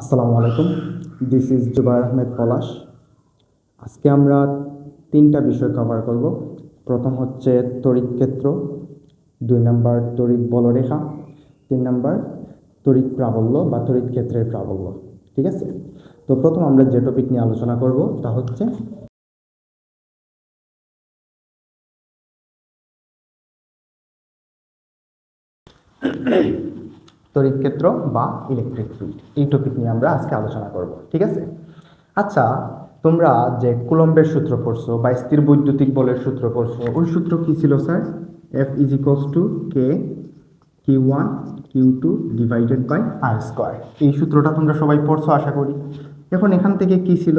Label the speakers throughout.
Speaker 1: আসসালামু আলাইকুম। This is Zubair Ahmed Palash আজকে আমরা তিনটা বিষয় কভার করব। প্রথম হচ্ছে তড়িৎ ক্ষেত্র, দুই নম্বর তড়িৎ বলরেখা, তিন নম্বর তড়িৎ প্রাবল্য বা তড়িৎ ক্ষেত্রের প্রাবল্য, ঠিক আছে? তো প্রথম আমরা যে টপিক নিয়ে আলোচনা করব তা হচ্ছে তড়িৎ ক্ষেত্র বা ইলেকট্রিক ফিল্ড এই টপিক নিয়ে আমরা আজকে আলোচনা করব, ঠিক আছে? আচ্ছা তোমরা যে কুলম্বের সূত্র পড়ছো বা স্থির বৈদ্যুতিক বলের সূত্র পড়ছো, ওই সূত্র কি ছিল, sir? F is equals to K Q one Q two divided by R square এই সূত্রটা তোমরা সবাই পড়ছো, আশা করি। এখন এখান থেকে কি ছিল?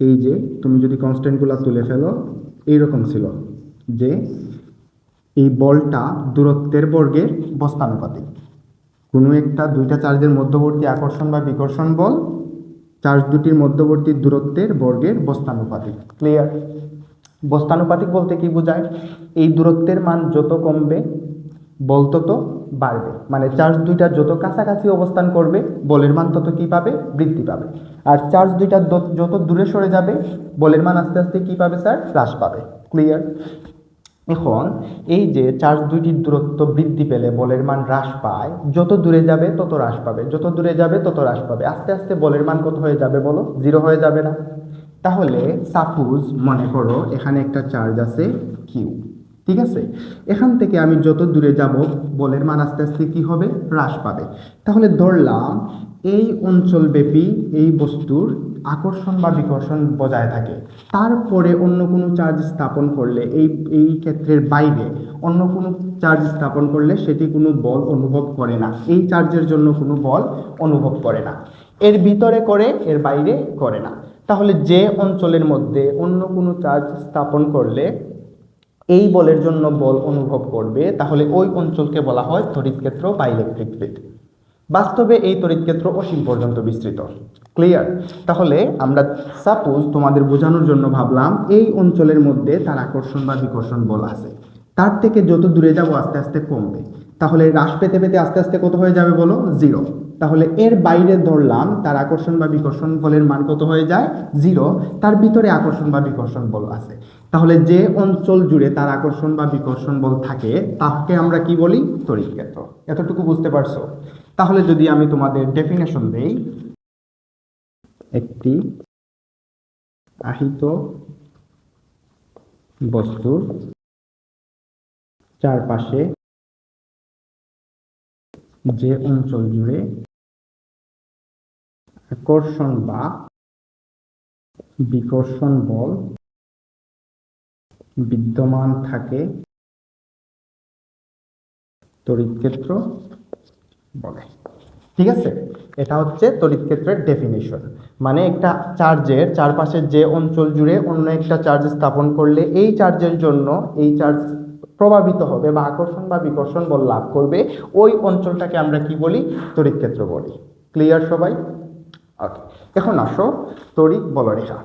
Speaker 1: এই যে, তুমি যদি কনস্ট্যান্টগুলো তুলে ফেলো, এইরকম ছিল যে, এই বলটা দূরত্বের বর্গের বস্তানুপাতিক। কোনো একটা দুইটা চার্জের মধ্যবর্তী আকর্ষণ বা বিকর্ষণ বল চার্জ দুটির মধ্যবর্তী দূরত্বের বর্গের বস্তানুপাতিক। ক্লিয়ার বস্তানুপাতিক বলতে কি বোঝায়? এই দূরত্বের মান যত কমবে, বল তত বাড়বে। মানে চার্জ দুইটা যত কাছাকাছি অবস্থান করবে, বলের মান তত কি পাবে? বৃদ্ধি পাবে। আর চার্জ দুইটা যত দূরে সরে যাবে, বলের মান আস্তে আস্তে কি পাবে, স্যার? হ্রাস পাবে। ক্লিয়ার এখন এই যে চার্জ দুইটির দূরত্ব বৃদ্ধি পেলে বলের মান হ্রাস পায়, যত দূরে যাবে তত হ্রাস পাবে, যত দূরে যাবে তত হ্রাস পাবে। আস্তে আস্তে বলের মান কত হয়ে যাবে বলো? জিরো হয়ে যাবে না। তাহলে সাপোজ মনে করো এখানে একটা চার্জ আছে কিউ ঠিক আছে? এখান থেকে আমি যত দূরে যাব, বলের মান আস্তে আস্তে কি হবে? হ্রাস পাবে। তাহলে ধরলাম এই অঞ্চলব্যাপী এই বস্তুর আকর্ষণ বা বিকর্ষণ বজায় থাকে। তারপরে অন্য কোনো চার্জ স্থাপন করলে এই এই ক্ষেত্রের বাইরে অন্য কোনো চার্জ স্থাপন করলে সেটি কোনো বল অনুভব করে না। এই চার্জের জন্য কোনো বল অনুভব করে না। এর ভিতরে করে, এর বাইরে করে না। তাহলে যে অঞ্চলের মধ্যে অন্য কোনো চার্জ স্থাপন করলে এই বলের জন্য বল অনুভব করবে, তাহলে ওই অঞ্চলকে বলা হয় তড়িৎ ক্ষেত্র বা ইলেকট্রিক ফিল্ড। বাস্তবে এই তড়িৎ ক্ষেত্র অসীম পর্যন্ত বিস্তৃত। ক্লিয়ার তাহলে আমরা সাপোজ তোমাদের বোঝানোর জন্য ভাবলাম এই অঞ্চলের মধ্যে তার আকর্ষণ বা বিকর্ষণ বল আছে। তার থেকে যত দূরে যাব আস্তে আস্তে কমবে। তাহলে হ্রাস পেতে পেতে আস্তে আস্তে কত হয়ে যাবে বলো? জিরো তাহলে এর বাইরে ধরলাম তার আকর্ষণ বা বিকর্ষণ বলের মান কত হয়ে যায়? জিরো তার ভিতরে আকর্ষণ বা বিকর্ষণ বল আছে। তাহলে যে অঞ্চল জুড়ে তার আকর্ষণ বা বিকর্ষণ বল থাকে, তাকে আমরা কি বলি? তড়িৎ ক্ষেত্র। এতটুকু বুঝতে পারছ? তাহলে যদি আমি তোমাদের ডেফিনেশন দেই একটি আহিত বস্তুর চারপাশে যে অঞ্চল জুড়ে আকর্ষণ বা বিকর্ষণ বল বিদ্যমান থাকে, তড়িৎ ক্ষেত্র বলে। ঠিক আছে? এটা হচ্ছে তড়িৎ ক্ষেত্রের ডেফিনেশন মানে একটা চার্জের চারপাশের যে অঞ্চল জুড়ে অন্য একটা চার্জ স্থাপন করলে এই চার্জের জন্য এই চার্জ প্রভাবিত হবে বা আকর্ষণ বা বিকর্ষণ বল লাভ করবে। ওই অঞ্চলটাকে আমরা কি বলি? তড়িৎ ক্ষেত্র বলি। ক্লিয়ার সবাই? ওকে এখন আসো তড়িৎ বলরেখা।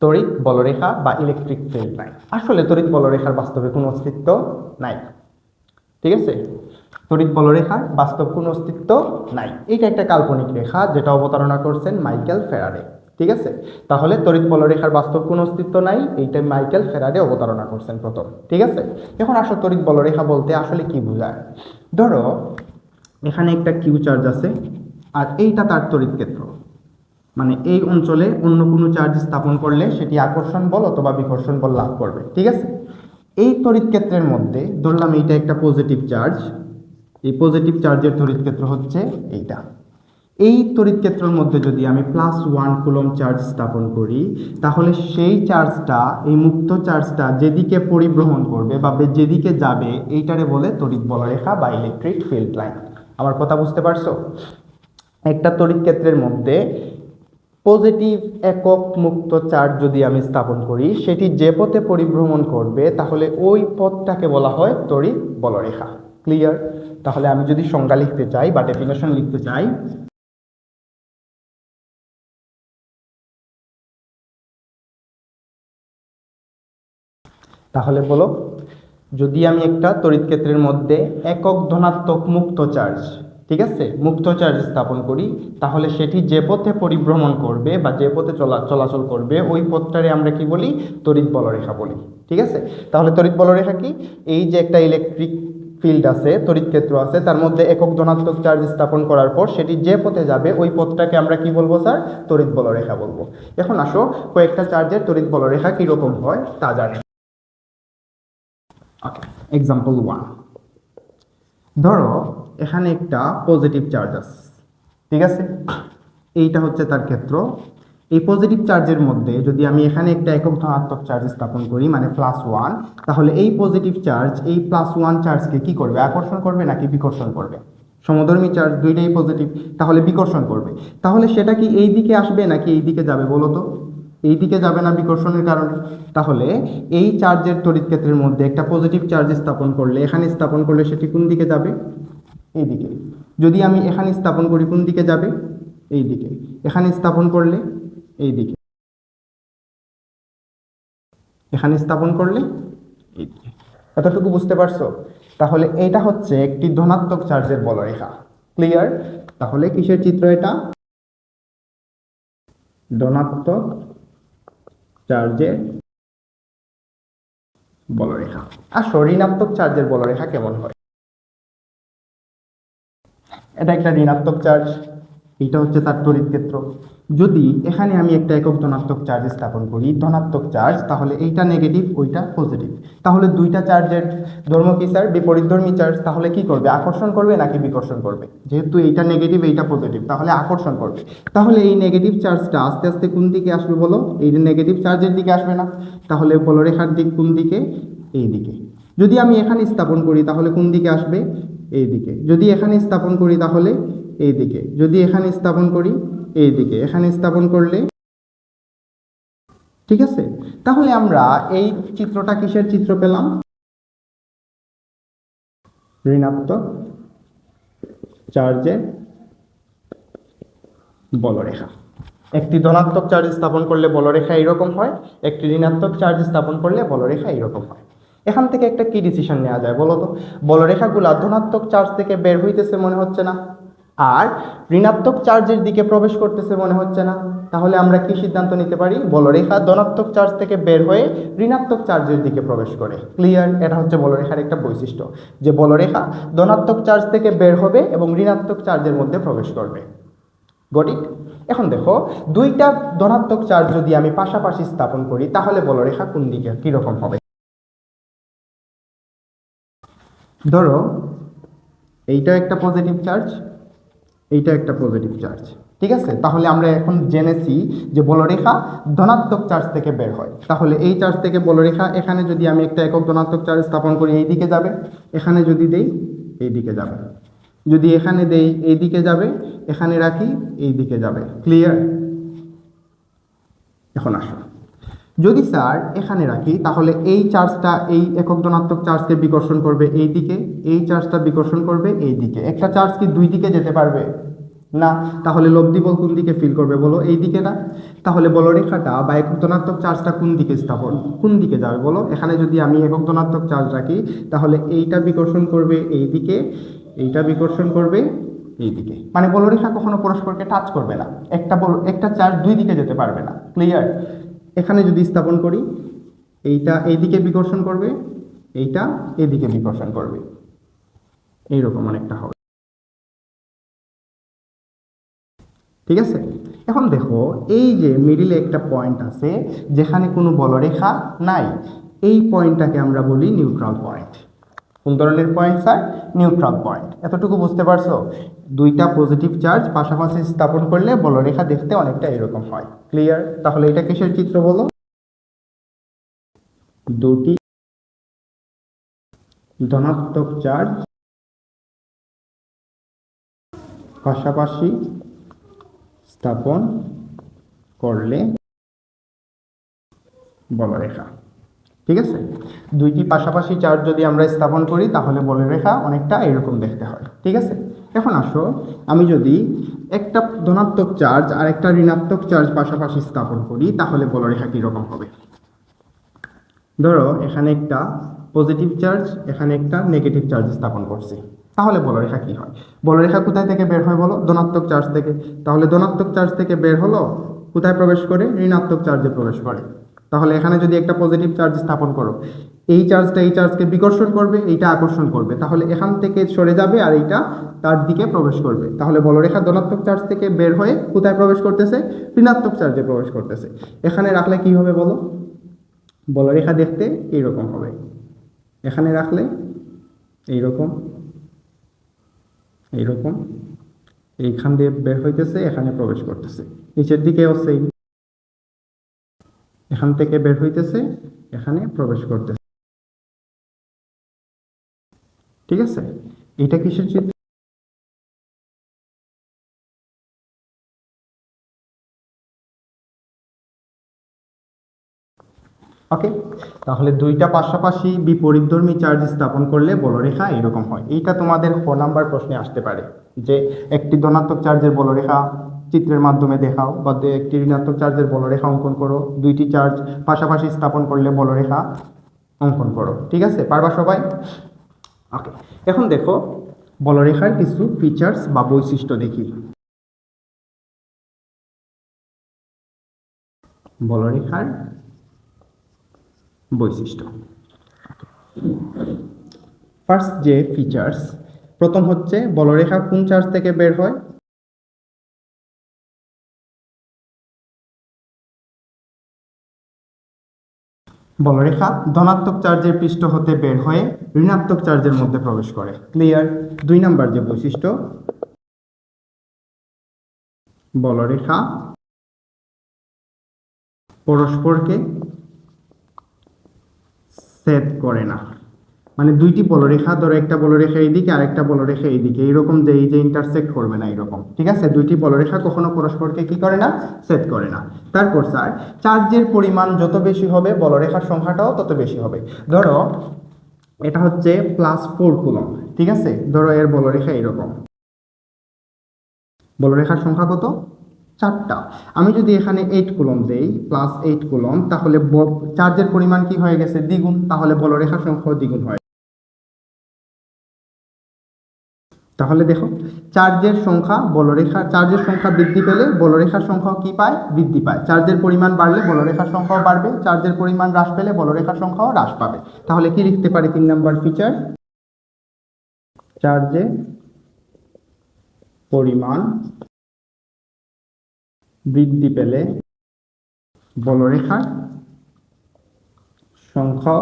Speaker 1: তড়িৎ বলরেখা বা ইলেকট্রিক ফিল্ড নাই। আসলে তড়িৎ বলরেখার বাস্তবে কোনো অস্তিত্ব নাই। ঠিক আছে? তড়িৎ বলরেখার বাস্তব কোনো অস্তিত্ব নাই। এটা একটা কাল্পনিক রেখা যেটা অবতারণা করছেন মাইকেল ফেরারে ঠিক আছে? তাহলে তড়িৎ বলরেখার বাস্তব কোনো অস্তিত্ব নাই, এইটা মাইকেল ফেরারে অবতারণা করছেন প্রথম। ঠিক আছে? এখন আসো তড়িৎ বলরেখা বলতে আসলে কি বোঝায়? ধরো, এখানে একটা কিউ চার্জ আছে, আর এইটা তার তড়িৎ ক্ষেত্র। মানে এই অঞ্চলে অন্য কোনো চার্জ স্থাপন করলে সেটি আকর্ষণ বল অথবা বিকর্ষণ বল লাভ করবে, ঠিক আছে? এই তড়িৎ ক্ষেত্রের মধ্যে ধরলাম এইটা একটা পজিটিভ চার্জ এই পজিটিভ চার্জের তড়িৎ ক্ষেত্র হচ্ছে এইটা। এই তড়িৎ ক্ষেত্রের মধ্যে যদি আমি প্লাস ওয়ান কুলম চার্জ স্থাপন করি, তাহলে সেই চার্জটা এই মুক্ত চার্জটা যেদিকে পরিভ্রমণ করবে বা যেদিকে যাবে, এইটারে বলে তড়িৎ বলরেখা বা ইলেকট্রিক ফিল্ড লাইন আমার কথা বুঝতে পারছ? একটা তড়িৎ ক্ষেত্রের মধ্যে পজিটিভ একক মুক্ত চার্জ যদি আমি স্থাপন করি, সেটি যে পথে পরিভ্রমণ করবে, তাহলে ওই পথটাকে বলা হয় তড়িৎ বলরেখা ক্লিয়ার তাহলে আমি যদি সংজ্ঞা লিখতে চাই বা ডেফিনেশন লিখতে চাই, তাহলে বলো, যদি আমি একটা তড়িৎ ক্ষেত্রের মধ্যে একক ধনাত্মক মুক্ত চার্জ ঠিক আছে? মুক্ত চার্জ স্থাপন করি, তাহলে সেটি যে পথে পরিভ্রমণ করবে বা যে পথে চলা চলাচল করবে, ওই পথটারে আমরা কি বলি? তড়িৎ বলরেখা বলি, ঠিক আছে? তাহলে তড়িৎ বলরেখা কি? এই যে একটা ইলেকট্রিক ফিল্ড আছে, তড়িৎ ক্ষেত্র আছে, তার মধ্যে একক ধনাত্মক চার্জ স্থাপন করার পর সেটি যে পথে যাবে, ওই পথটাকে আমরা কি বলব স্যার? তড়িৎ বলরেখা বলব। এখন আসো, কয়েকটা চার্জের তড়িৎ বলরেখা কীরকম হয় তা জানি। ওকে এক্সাম্পল ওয়ান ধরো, এখানে একটা পজিটিভ চার্জ আছে, ঠিক আছে? এইটা হচ্ছে তার ক্ষেত্র। এই পজিটিভ চার্জের মধ্যে যদি আমি এখানে একটা একক ধনাত্মক চার্জ স্থাপন করি মানে প্লাস ওয়ান তাহলে এই পজিটিভ চার্জ এই প্লাস ওয়ান চার্জকে কি করবে? আকর্ষণ করবে নাকি বিকর্ষণ করবে? সমধর্মী চার্জ দুইটাই পজিটিভ তাহলে বিকর্ষণ করবে। তাহলে সেটা কি এই দিকে আসবে নাকি এই দিকে যাবে বলো তো? এই দিকে যাবে না বিকর্ষণের কারণে, তাহলে এই চার্জের তড়িৎ ক্ষেত্রের মধ্যে একটা পজিটিভ চার্জ স্থাপন করলে, এখানে স্থাপন করলে সেটি কোন দিকে যাবে? এই দিকে যদি আমি এখানে স্থাপন করি, কোন দিকে যাবে? এই দিকে এখানে স্থাপন করলে এই দিকে এখানে স্থাপন করলে এই দিকে এতটুকু বুঝতে পারছ? তাহলে এটা হচ্ছে একটি ধনাত্মক চার্জের বলরেখা। ক্লিয়ার তাহলে কিসের চিত্র এটা? ধনাত্মক চার্জের বলরেখা আসো ঋণাত্মক চার্জের বলরেখা কেমন হয়? এটা একটা ঋণাত্মক চার্জ। এটা হচ্ছে তার তড়িৎ ক্ষেত্র। যদি এখানে আমি একটা একক ধনাত্মক চার্জ স্থাপন করি, ধনাত্মক চার্জ, তাহলে এইটা নেগেটিভ ওইটা পজিটিভ তাহলে দুইটা চার্জের ধর্ম কি স্যার বিপরীতধর্মী চার্জ। তাহলে কি করবে? আকর্ষণ করবে নাকি বিকর্ষণ করবে? যেহেতু এইটা নেগেটিভ এইটা পজিটিভ তাহলে আকর্ষণ করবে। তাহলে এই নেগেটিভ চার্জটা আস্তে আস্তে কোন দিকে আসবে বলো? এই নেগেটিভ চার্জের দিকে আসবে না। তাহলে বলরেখার দিক কোন দিকে? এই দিকে। যদি আমি এখানে স্থাপন করি, তাহলে কোন দিকে আসবে? এই দিকে। যদি এখানে স্থাপন করি, তাহলে এই দিকে যদি এখানে স্থাপন করি এই দিকে এখানে স্থাপন করলে, ঠিক আছে? তাহলে আমরা এই চিত্রটা কিসের চিত্র পেলাম? ঋণাত্মক চার্জের বলরেখা। একটি ধনাত্মক চার্জ স্থাপন করলে বলরেখা এইরকম হয়, একটি ঋণাত্মক চার্জ স্থাপন করলে বলরেখা এইরকম হয়। এখান থেকে একটা কি ডিসিশন নেওয়া যায় বলো তো বলরেখাগুলা ধনাত্মক চার্জ থেকে বের হইতেছে মনে হচ্ছে না। আর ঋণাত্মক চার্জের দিকে প্রবেশ করতেছে মনে হচ্ছে না। তাহলে আমরা কি সিদ্ধান্ত নিতে পারি? বলরেখা ধনাত্মক চার্জ থেকে বের হয়ে ঋণাত্মক চার্জের দিকে প্রবেশ করে। ক্লিয়ার? এটা হচ্ছে বলরেখার একটা বৈশিষ্ট্য যে বলরেখা ধনাত্মক চার্জ থেকে বের হবে এবং ঋণাত্মক চার্জের মধ্যে প্রবেশ করবে। Got it? এখন দেখো, দুইটা ধনাত্মক চার্জ যদি আমি পাশাপাশি স্থাপন করি, তাহলে বলরেখা কোন দিকে কীরকম হবে? ধরো, এইটা একটা পজিটিভ চার্জ এইটা একটা পজিটিভ চার্জ ঠিক আছে? তাহলে আমরা এখন জেনেছি যে বলরেখা ধনাত্মক চার্জ থেকে বের হয়। তাহলে এই চার্জ থেকে বলরেখা, এখানে যদি আমি একটা একক ধনাত্মক চার্জ স্থাপন করি, এই দিকে যাবে। এখানে যদি দেই, এই দিকে যাবে। যদি এখানে দেই, এই দিকে যাবে। এখানে রাখি, এই দিকে যাবে। ক্লিয়ার এখন আসো। যদি স্যার এখানে রাখি, তাহলে এই চার্জটা, এই একক ধনাত্মক চার্জকে বিকর্ষণ করবে এই দিকে, এই চার্জটা বিকর্ষণ করবে এই দিকে। একটা চার্জ কি দুই দিকে যেতে পারবে? না। তাহলে লব্ধি বল কোন দিকে ফিল করবে বলো? এই দিকে না। তাহলে বলো রেখাটা বা একক ধনাত্মক চার্জটা কোন দিকে স্থাপন? কোন দিকে যাবে বলো? এখানে যদি আমি একক ধনাত্মক চার্জ রাখি, তাহলে এইটা বিকর্ষণ করবে এই দিকে, এইটা বিকর্ষণ করবে এই দিকে। মানে বলরেখা কখনো পরস্পরকে টাচ করবে না। একটা বল, একটা চার্জ দুই দিকে যেতে পারবে না। ক্লিয়ার এখানে যদি স্থাপন করি, এইটা এইদিকে বিকর্ষণ করবে, এইটা এদিকে বিকর্ষণ করবে। এইরকম অনেকটা হবে। ঠিক আছে? এখন দেখো, এই যে মিডিলে একটা পয়েন্ট আছে, যেখানে কোনো বলরেখা নাই। এই পয়েন্টটাকে আমরা বলি নিউট্রাল পয়েন্ট কোন ধরনের পয়েন্ট স্যার নিউট্রাল পয়েন্ট এতটুকু বুঝতে পারছ? দুইটা পজিটিভ চার্জ পাশাপাশি স্থাপন করলে বলরেখা দেখতে অনেকটা এরকম হয়। ক্লিয়ার তাহলে এটা কিসের চিত্র বলো? দুটি ধনাত্মক চার্জ পাশাপাশি স্থাপন করলে বলরেখা। ঠিক আছে? দুইটি পাশাপাশি চার্জ যদি আমরা স্থাপন করি, তাহলে বলরেখা অনেকটা এরকম দেখতে হয়, ঠিক আছে? এখন আসো, আমি যদি একটা ধনাত্মক চার্জ আর একটা ঋণাত্মক চার্জ পাশাপাশি স্থাপন করি, তাহলে বলরেখা কীরকম হবে? ধরো, এখানে একটা পজিটিভ চার্জ এখানে একটা নেগেটিভ চার্জ স্থাপন করছি। তাহলে বলরেখা কি হয়? বলরেখা কোথায় থেকে বের হয় বলো? ধনাত্মক চার্জ থেকে। তাহলে ধনাত্মক চার্জ থেকে বের হলো, কোথায় প্রবেশ করে? ঋণাত্মক চার্জে প্রবেশ করে। তাহলে এখানে যদি একটা পজিটিভ চার্জ স্থাপন করো, এই চার্জটা এই চার্জকে বিকর্ষণ করবে, এইটা আকর্ষণ করবে। তাহলে এখান থেকে সরে যাবে আর এইটা তার দিকে প্রবেশ করবে। তাহলে বলরেখা ধনাত্মক চার্জ থেকে বের হয়ে কোথায় প্রবেশ করতেছে? ঋণাত্মক চার্জে প্রবেশ করতেছে। এখানে রাখলে কি হবে বলো? বলরেখা দেখতে এইরকম হবে। এখানে রাখলে এইরকম এইরকম, এইখান দিয়ে বের হইতেছে, এখানে প্রবেশ করতেছে। নিচের দিকেও সেই এখান থেকে বের হইতেছে, এখানে প্রবেশ করতেছে। ঠিক আছে? এটা কিসের চিত্র? ওকে তাহলে দুইটা পাশাপাশি বিপরীতধর্মী চার্জ স্থাপন করলে বলরেখা এরকম হয়। এইটা তোমাদের ক নাম্বার প্রশ্নে আসতে পারে, যে একটি ধনাত্মক চার্জের বলরেখা চিত্রের মাধ্যমে দেখাও, বা একটি ঋণাত্মক চার্জের বলরেখা অঙ্কন করো, দুইটি চার্জ পাশাপাশি স্থাপন করলে বলরেখা অঙ্কন করো, ঠিক আছে? পারবা সবাই? ওকে এখন দেখো বলরেখার কিছু ফিচার্স বা বৈশিষ্ট্য দেখি। বলরেখার বৈশিষ্ট্য। ফার্স্ট যে ফিচার্স প্রথম হচ্ছে বলরেখা কোন চার্জ থেকে বের হয়? বলরেখা, ধনাত্মক চার্জের পৃষ্ঠ হতে বের হয়ে ঋণাত্মক চার্জের মধ্যে প্রবেশ করে। ক্লিয়ার দুই নাম্বার যে বৈশিষ্ট্য, বলরেখা পরস্পরকে সেট করে না। মানে দুইটি বলরেখা ধরো একটা বলরেখা এইদিকে আর একটা বলরেখা এইদিকে। এইরকম যে এই যে ইন্টারসেক্ট করবে না এরকম ঠিক আছে? দুইটি বলরেখা কখনো পরস্পরকে কি করে না? সেট করে না। তারপর স্যার চার্জের পরিমাণ যত বেশি হবে বলরেখার সংখ্যাটাও তত বেশি হবে। ধরো, এটা হচ্ছে প্লাস ফোর কুলম ঠিক আছে? ধরো এর বলরেখা এরকম বলরেখার সংখ্যা কত? চারটা। আমি যদি এখানে এইট কুলম দেই প্লাস এইট কুলম তাহলে চার্জের পরিমাণ কি হয়ে গেছে? দ্বিগুণ। তাহলে বলরেখার সংখ্যাও দ্বিগুণ হয় তাহলে দেখো চার্জের সংখ্যা বলরেখা, চার্জের সংখ্যা বৃদ্ধি পেলে বলরেখার সংখ্যাও কি পায়? বৃদ্ধি পায়। চার্জের পরিমাণ বাড়লে বলরেখার সংখ্যাও বাড়বে, চার্জের পরিমাণ হ্রাস পেলে বলরেখার সংখ্যাও হ্রাস পাবে। তাহলে কি লিখতে পারি তিন নম্বর ফিচার চার্জে পরিমাণ বৃদ্ধি পেলে বলরেখার সংখ্যা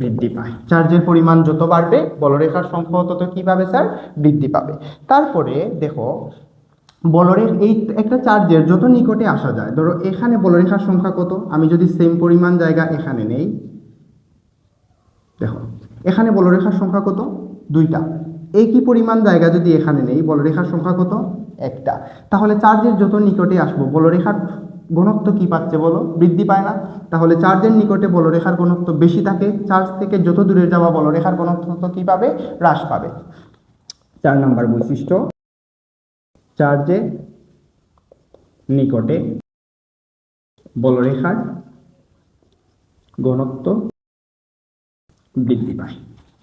Speaker 1: বৃদ্ধি পায়। চার্জের পরিমাণ যত বাড়বে, বলরেখার সংখ্যা তত কি পাবে স্যার বৃদ্ধি পাবে। তারপরে দেখো বলরের এই একটা চার্জের যত নিকটে আসা যায়, ধরো এখানে বলরেখার সংখ্যা কত? আমি যদি সেম পরিমাণ জায়গা এখানে নেই, দেখো, এখানে বলরেখার সংখ্যা কত? দুইটা। একই পরিমাণ জায়গা যদি এখানে নেই, বলরেখার সংখ্যা কত? একটা। তাহলে চার্জের যত নিকটে আসব, বলরেখার ঘনত্ব কি পাচ্ছে বলো? বৃদ্ধি পায় না? তাহলে চার্জের নিকটে বলরেখার ঘনত্ব বেশি থাকে, চার্জ থেকে যত দূরে যাওয়া বলরেখার ঘনত্ব তত কী পাবে? হ্রাস পাবে। চার নাম্বার বৈশিষ্ট্য, চার্জে নিকটে বলরেখার ঘনত্ব বৃদ্ধি পায়।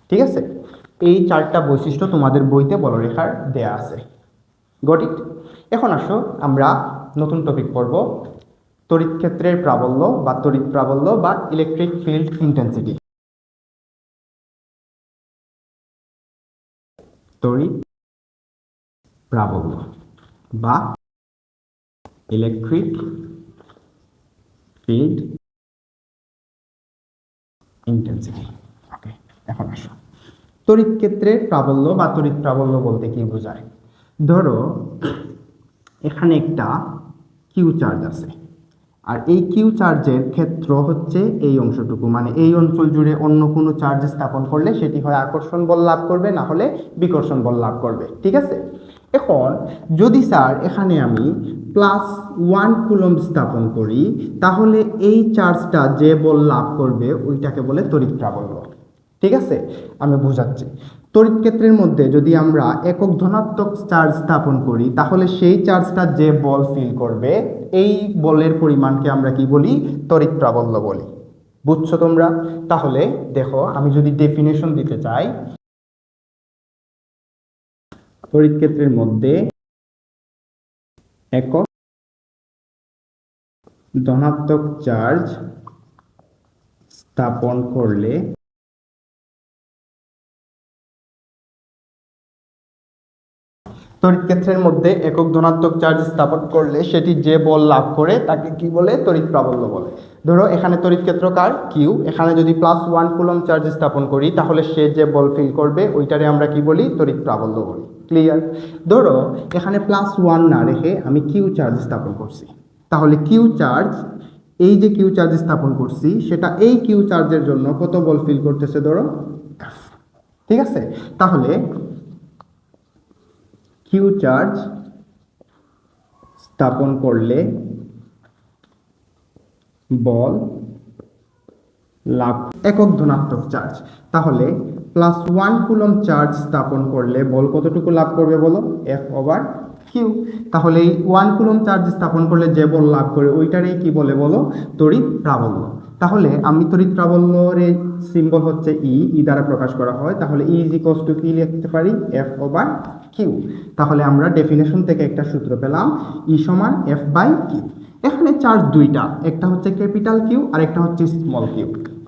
Speaker 1: ঠিক আছে? এই চারটা বৈশিষ্ট্য তোমাদের বইতে বলরেখার দেয়া আছে। Got it. এখন আসো, আমরা নতুন টপিক পড়ব। তড়িৎ ক্ষেত্রের প্রাবল্য বা তড়িৎ প্রাবল্য বা ইলেকট্রিক ফিল্ড ইন্টেন্সিটি তড়িৎ প্রাবল্য বা ইলেকট্রিক ফিল্ড ইন্টেন্সিটি ওকে এখন আসো। তড়িৎ ক্ষেত্রে প্রাবল্য বা তড়িৎ প্রাবল্য বলতে কি বোঝায়? ধরো, এখানে একটা কিউ চার্জ আছে। আর এই কিউ চার্জের ক্ষেত্র হচ্ছে এই অংশটুকু। মানে এই অঞ্চল জুড়ে অন্য কোনো চার্জ স্থাপন করলে সেটি হয় আকর্ষণ বল লাভ করবে, না হলে বিকর্ষণ বল লাভ করবে। ঠিক আছে? এখন যদি স্যার এখানে আমি প্লাস ওয়ান কুলম স্থাপন করি, তাহলে এই চার্জটা যে বল লাভ করবে, ওইটাকে বলে তড়িৎ প্রাবল্য। ঠিক আছে? আমি বোঝাচ্ছি। তড়িৎ ক্ষেত্রের মধ্যে যদি আমরা একক ধনাত্মক চার্জ স্থাপন করি, তাহলে সেই চার্জটা যে বল ফিল করবে, এই বলের পরিমাণকে আমরা কি বলি? তড়িৎ প্রাবল্য বলি। বুঝছ তোমরা? তাহলে দেখো, আমি যদি ডেফিনেশন দিতে চাই তড়িৎ ক্ষেত্রের মধ্যে একক ধনাত্মক চার্জ স্থাপন করলে তড়িৎ ক্ষেত্রের মধ্যে একক ধনাত্মক চার্জ স্থাপন করলে সেটি যে বল লাভ করে তাকে কি বলে? তড়িৎ প্রাবল্য বলে। ধরো, এখানে তড়িৎ ক্ষেত্র কার? কিউ এখানে যদি প্লাস ওয়ান কুলম চার্জ স্থাপন করি, তাহলে সে যে বল ফিল করবে, ওইটারে আমরা কি বলি? তড়িৎ প্রাবল্য বলি। ক্লিয়ার ধরো, এখানে প্লাস ওয়ান না রেখে আমি কিউ চার্জ স্থাপন করছি। তাহলে কিউ চার্জ এই যে কিউ চার্জ স্থাপন করছি, সেটা এই কিউ চার্জের জন্য কত বল ফিল করতেছে ধরো? ঠিক আছে? তাহলে কিউ চার্জ স্থাপন করলে বল লাভ একক ধনাত্মক চার্জ তাহলে প্লাস ওয়ান কুলম চার্জ স্থাপন করলে বল কতটুকু লাভ করবে বলো? এফ ওভার কিউ তাহলে এই ওয়ান কুলম চার্জ স্থাপন করলে যে বল লাভ করে ওইটারই কি বলে বলো? তড়িৎ প্রাবল্য। তাহলে আমি তড়িৎ প্রাবল্যের সিম্বল হচ্ছে ই ই দ্বারা প্রকাশ করা হয়। তাহলে ই ইজ ইকোয়াস টু কি লিখতে পারি। এফ ওভার কিউ তাহলে আমরা ডেফিনেশন থেকে একটা সূত্র পেলাম ই সমান এফ বাই কিউ এখানে চার্জ দুইটা, একটা হচ্ছে ক্যাপিটাল কিউ আর একটা হচ্ছে স্মল কিউ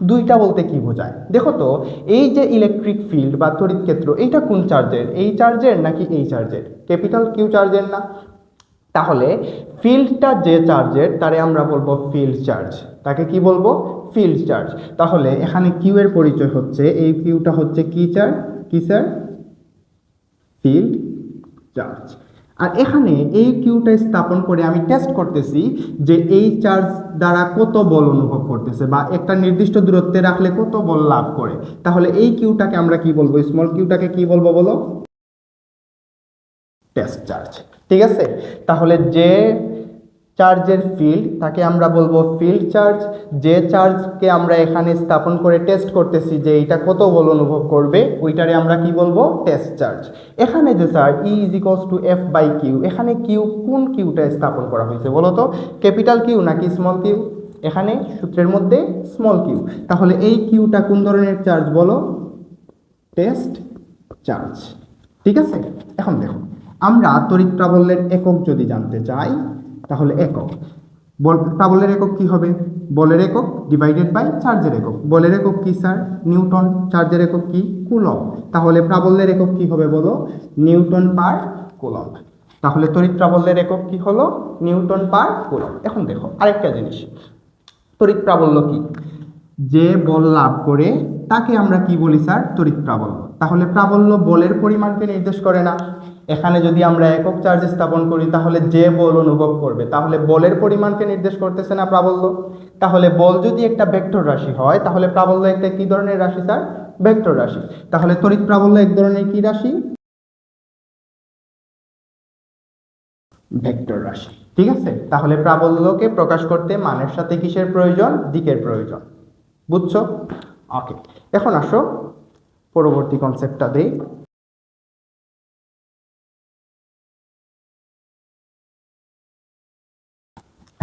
Speaker 1: দুইটা বলতে কি বোঝায়? দেখো তো, এই যে ইলেকট্রিক ফিল্ড বা তড়িৎ ক্ষেত্র, এইটা কোন চার্জের এই চার্জের নাকি এই চার্জের ক্যাপিটাল কিউ চার্জের না। তাহলে ফিল্ডটা যে চার্জের তারে আমরা বলব ফিল্ড চার্জ তাকে কি বলব? ফিল্ড চার্জ তাহলে এখানে কিউ এর পরিচয় হচ্ছে, এই কিউটা হচ্ছে কি চার্জ কি স্যার ফিল্ড চার্জ আর এখানে এই কিউটা স্থাপন করে আমি টেস্ট করতেছি যে এই চার্জ দ্বারা কত বল অনুভব করতেছে বা একটা নির্দিষ্ট দূরত্বে রাখলে কত বল লাভ করে। তাহলে এই কিউটাকে আমরা কি বলব? স্মল কিউটাকে কি বলব বলো? টেস্ট চার্জ ঠিক আছে? তাহলে যে চার্জের ফিল্ড তাকে আমরা বলব ফিল্ড চার্জ যে চার্জকে আমরা এখানে স্থাপন করে টেস্ট করতেছি যে এটা কত বল অনুভব করবে, ওইটারে আমরা কি বলব? টেস্ট চার্জ এখানে যে sir E is equals to F by Q এখানে কিউ কোন কিউটা স্থাপন করা হয়েছে বলো তো? ক্যাপিটাল কিউ নাকি স্মল কিউ এখানে সূত্রের মধ্যে স্মল কিউ তাহলে এই কিউটা কোন ধরনের চার্জ বলো? টেস্ট চার্জ ঠিক আছে? এখন দেখো, আমরা তড়িৎ প্রাবল্যের একক যদি জানতে চাই তাহলে একক। বল প্রাবল্যের একক কি হবে? বলের একক ডিভাইডেড বাই চার্জের একক। বলের একক কি স্যার নিউটন। চার্জের একক কি? কুলম তাহলে প্রাবল্যের একক কি হবে বলো? নিউটন পার কুলম তাহলে তড়িৎ প্রাবল্যের একক কি হলো? নিউটন পার কুলম এখন দেখো, আরেকটা জিনিস। তড়িৎ প্রাবল্য কি? যে বল লাভ করে, তাকে আমরা কি বলি স্যার তড়িৎ প্রাবল্য। তাহলে প্রাবল্য বলের পরিমাণকে নির্দেশ করে না। এখানে যদি আমরা একক চার্জ স্থাপন করি, তাহলে যে বল অনুভব করবে, তাহলে বলের পরিমাণকে নির্দেশ করতেছে না প্রাবল্য? তাহলে বল যদি একটা ভেক্টর রাশি হয়, তাহলে প্রাবল্য একটা কি ধরনের রাশি, স্যার? ভেক্টর রাশি। তাহলে তড়িৎ প্রাবল্য এক ধরনের কি রাশি? ভেক্টর রাশি। ঠিক আছে? তাহলে প্রাবল্যকে প্রকাশ করতে মানের সাথে কিসের প্রয়োজন? দিকের প্রয়োজন। বুঝছ? ওকে এখন আসো, পরবর্তী কনসেপ্টটা দেই।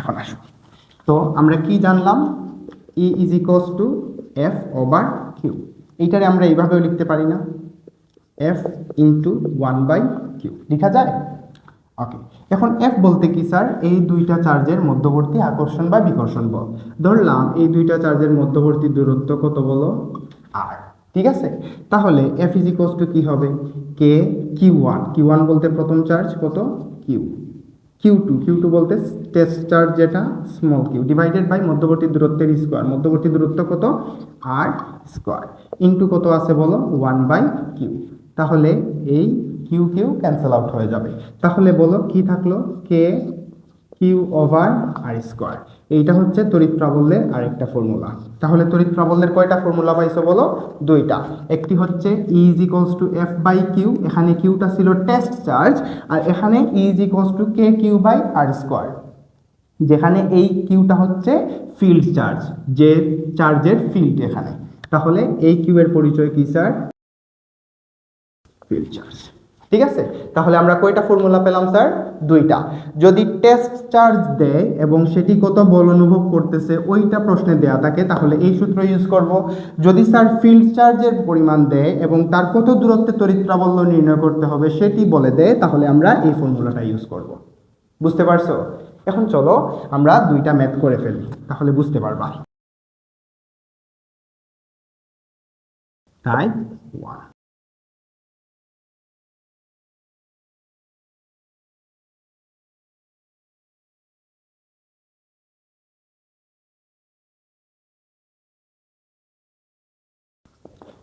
Speaker 1: এখন আসো। তো আমরা কি জানলাম? E is equals to F over Q এইটারে আমরা এইভাবেও লিখতে পারি না। F into one by Q লেখা যায়? ওকে এখন এফ বলতে কি, স্যার? এই দুইটা চার্জের মধ্যবর্তী আকর্ষণ বা বিকর্ষণ বল। ধরলাম, এই দুইটা চার্জের মধ্যবর্তী দূরত্ব কত বলো? আর ঠিক আছে? তাহলে এফ ইজ ইকোয়াস টু কি হবে? K Q one Q one বলতে প্রথম চার্জ কত? Q Q two Q two বলতে টেস্টার যেটা স্মল কিউ ডিভাইডেড বাই মধ্যবর্তী দূরত্বের স্কোয়ার মধ্যবর্তী দূরত্ব কত? আর স্কোয়ার ইন্টু কত আছে বলো? ওয়ান বাই কিউ তাহলে এই কিউ কিউ ক্যান্সেল আউট হয়ে যাবে। তাহলে বলো কি থাকল? K Q over R square এইটা হচ্ছে তড়িৎ প্রাবল্যের আরেকটা ফর্মুলা। তাহলে তড়িৎ প্রাবল্যের কয়টা ফর্মুলা পাইছো বলো? দুইটা। একটি হচ্ছে E is equals to F by Q এখানে কিউটা ছিল টেস্ট চার্জ আর এখানে E is equals to K Q by R square যেখানে এই কিউটা হচ্ছে ফিল্ড চার্জ যে চার্জের ফিল্ড এখানে। তাহলে এই কিউ এর পরিচয় কি স্যার ফিল্ড চার্জ ঠিক আছে? তাহলে আমরা কয়টা ফর্মুলা পেলাম স্যার দুইটা। যদি টেস্ট চার্জ দেয় এবং সেটি কত বল অনুভব করতেছে, ওইটা প্রশ্নে দেয়া থাকে, তাহলে এই সূত্র ইউজ করব। যদি স্যার ফিল্ড চার্জের পরিমাণ দেয় এবং তার কত দূরত্বে তড়িৎ প্রাবল্য নির্ণয় করতে হবে সেটি বলে দেয়, তাহলে আমরা এই ফর্মুলাটা ইউজ করব। বুঝতে পারছ? এখন চলো আমরা দুইটা ম্যাথ করে ফেলি, তাহলে বুঝতে পারবা। টাইপ ওয়ান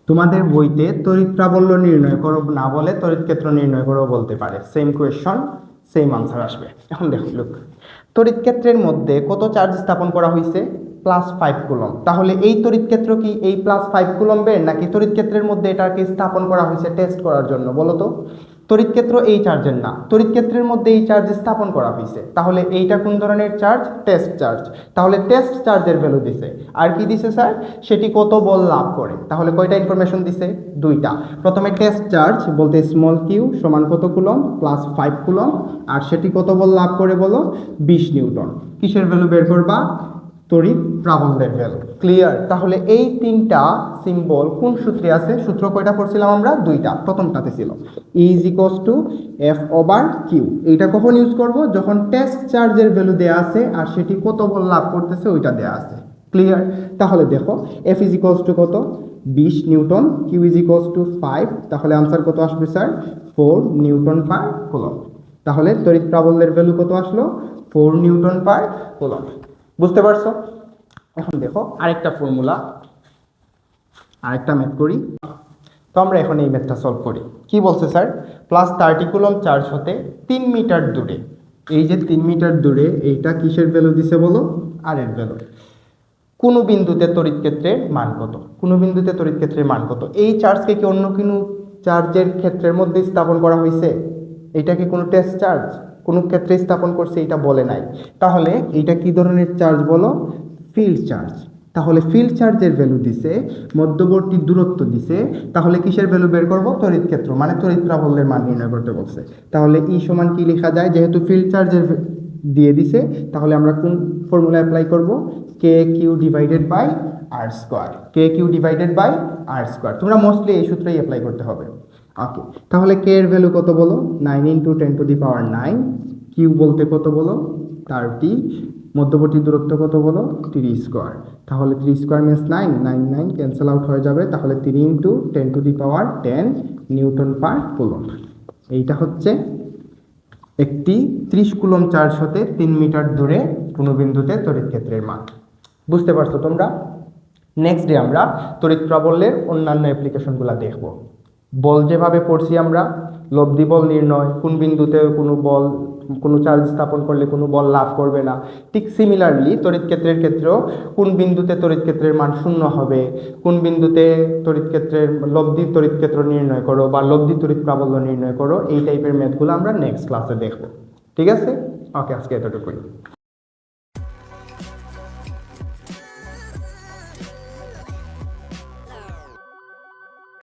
Speaker 1: তোমাদের বইতে তড়িৎ প্রাবল্য নির্ণয় করো, না বলে তড়িৎ ক্ষেত্র নির্ণয় করো বলতে পারে। সেম কোয়েশন সেম আনসার আসবে। এখন দেখো লুক তড়িৎ ক্ষেত্রের মধ্যে কত চার্জ স্থাপন করা হয়েছে প্লাস ফাইভ কুলম তাহলে এই তড়িৎ ক্ষেত্র কি এই প্লাস ফাইভ কুলম্বের নাকি তড়িৎ ক্ষেত্রের মধ্যে এটাকে স্থাপন করা হয়েছে টেস্ট করার জন্য? বলো তো। তড়িৎ ক্ষেত্র এই চার্জের না। তড়িৎ ক্ষেত্রের মধ্যে এই চার্জ স্থাপন করা হয়েছে তাহলে এইটা কোন ধরনের চার্জ টেস্ট চার্জ তাহলে টেস্ট চার্জের ভ্যালু দিছে। আর কি দিছে স্যার সেটি কত বল লাভ করে? তাহলে কয়টা ইনফরমেশন দিছে? দুইটা। প্রথমে টেস্ট চার্জ বলতে স্মল কিউ সমান কত কুলম প্লাস ফাইভ কুলম আর সেটি কত বল লাভ করে বলো? বিশ নিউটন। কিসের ভ্যালু বের করবা? তড়িৎ প্রাবল্যের ভ্যালু ক্লিয়ার তাহলে এই তিনটা সিম্বল কোন সূত্রে আছে? সূত্র কয়টা পড়ছিলাম আমরা? দুইটা। প্রথমটাতে ছিল। Is equals to F over Q এইটা কখন ইউজ করব? যখন টেস্ট চার্জের ভ্যালু দেয়া আছে আর সেটি কত বল লাভ করতেছে ওইটা দেয়া আছে। ক্লিয়ার তাহলে দেখো এফ ইজ ইকোয়াস টু কত? বিশ newton. Q is equals to five তাহলে আনসার কত আসবে sir four newton per coulomb তাহলে তড়িৎ প্রাবল্যের ভ্যালু কত আসলো? ফোর নিউটন পার কুলম বুঝতে পারছ? এখন দেখো, আরেকটা ফর্মুলা আরেকটা ম্যাথ করি। তো আমরা এখন এই ম্যাথটা সলভ করি। কি বলছে sir plus thirty coulomb charge হতে তিন মিটার দূরে। এই যে তিন মিটার দূরে, এইটা কিসের ভ্যালু দিছে বলো? আর এর ভ্যালু কোনো বিন্দুতে তড়িৎ ক্ষেত্রের মান কত? কোনো বিন্দুতে তড়িৎ ক্ষেত্রের মান কত? এই চার্জকে কি অন্য কোনো চার্জের ক্ষেত্রের মধ্যে স্থাপন করা হয়েছে? এটা কি কোনো টেস্ট চার্জ কোনো ক্ষেত্রে স্থাপন করছে, এটা বলে নাই। তাহলে এটা কি ধরনের চার্জ বলো? ফিল্ড চার্জ তাহলে ফিল্ড চার্জের ভ্যালু দিছে, মধ্যবর্তী দূরত্ব দিছে, তাহলে কিসের ভ্যালু বের করব? তড়িৎ ক্ষেত্র মানে তড়িৎ প্রাবল্যের মান নির্ণয় করতে বলছে। তাহলে ই সমান কি লেখা যায়? যেহেতু ফিল্ড চার্জের দিয়ে দিছে, তাহলে আমরা কোন ফর্মুলা অ্যাপ্লাই করব? K Q divided by R square K Q divided by R square তোমরা মোস্টলি এই সূত্রেই অ্যাপ্লাই করতে হবে। ওকে তাহলে কে এর ভ্যালু কত বলো? Nine into ten to the power nine Q বলতে কত বলো? থার্টি মধ্যবর্তী দূরত্ব কত বলো? থ্রি স্কোয়ার তাহলে three square means nine nine nine cancel out হয়ে যাবে। তাহলে three into ten to the power ten newton per coulomb এইটা হচ্ছে একটি ত্রিশ কুলম চার্জ হতে তিন মিটার দূরে কোনো বিন্দুতে তড়িৎ ক্ষেত্রের মান। বুঝতে পারছ তোমরা? নেক্সট ডে আমরা তড়িৎ প্রাবল্যের অন্যান্য অ্যাপ্লিকেশনগুলো দেখব। বল যেভাবে পড়ছি আমরা, লব্ধি বল নির্ণয়, কোন বিন্দুতে কোনো বল, কোনো চার্জ স্থাপন করলে কোনো বল লাভ করবে না। ঠিক সিমিলারলি তড়িৎ ক্ষেত্রের ক্ষেত্রেও কোন বিন্দুতে তড়িৎ ক্ষেত্রের মান শূন্য হবে? কোন বিন্দুতে তড়িৎ ক্ষেত্রের লব্ধি তড়িৎ ক্ষেত্র নির্ণয় করো বা লব্ধি তড়িৎ প্রাবল্য নির্ণয় করো, এই টাইপের ম্যাথগুলো আমরা নেক্সট ক্লাসে দেখব। ঠিক আছে? ওকে আজকে এতটুকুই।